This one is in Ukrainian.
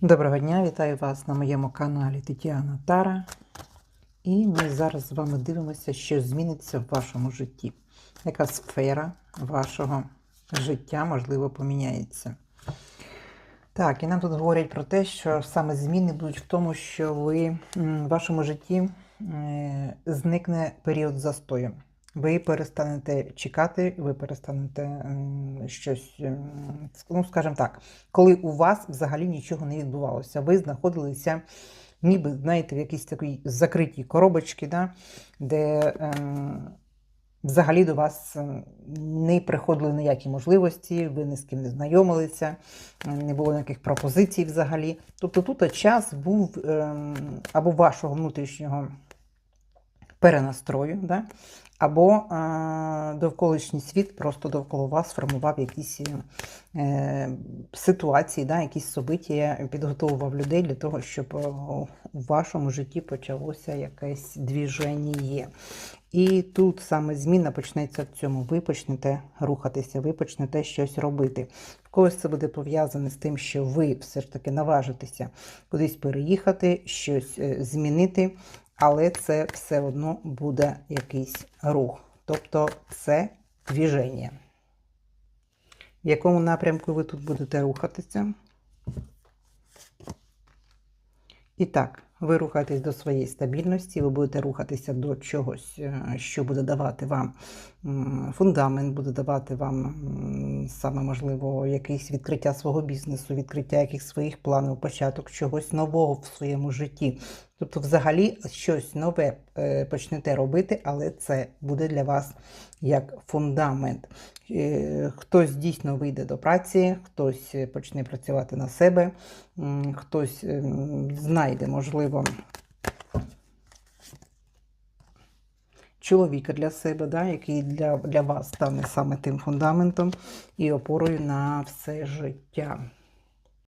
Доброго дня, вітаю вас на моєму каналі Тетяна Тара. І ми зараз з вами дивимося, що зміниться в вашому житті. Яка сфера вашого життя, можливо, поміняється. Так, і нам тут говорять про те, що саме зміни будуть в тому, що ви в вашому житті е, зникне період застою. Ви перестанете чекати, ви перестанете щось, ну, скажімо так, коли у вас взагалі нічого не відбувалося. Ви знаходилися, ніби, знаєте, в якійсь такій закритій коробочці, да, де ем, взагалі до вас не приходили ніякі можливості, ви ні з ким не знайомилися, не було ніяких пропозицій взагалі. Тобто тут час був ем, або вашого внутрішнього перенастрою, да? або е, довколишній світ просто довкола вас формував якісь е, ситуації, да? якісь собиття, підготовував людей для того, щоб е, у вашому житті почалося якесь двіження. І тут саме зміна почнеться в цьому. Ви почнете рухатися, ви почнете щось робити. В когось це буде пов'язане з тим, що ви все ж таки наважитеся кудись переїхати, щось е, змінити, але це все одно буде якийсь рух. Тобто це двіження. В якому напрямку ви тут будете рухатися? І так, ви рухаєтесь до своєї стабільності, ви будете рухатися до чогось, е, що буде давати вам фундамент, буде давати вам саме можливо якесь відкриття свого бізнесу, відкриття якихось своїх планів, початок чогось нового в своєму житті. Тобто, взагалі, щось нове е, почнете робити, але це буде для вас як фундамент. Е, Хтось дійсно вийде до праці, хтось почне працювати на себе, хтось ем, знайде, можливо, чоловіка для себе, да, який для, для вас стане саме тим фундаментом і опорою на все життя.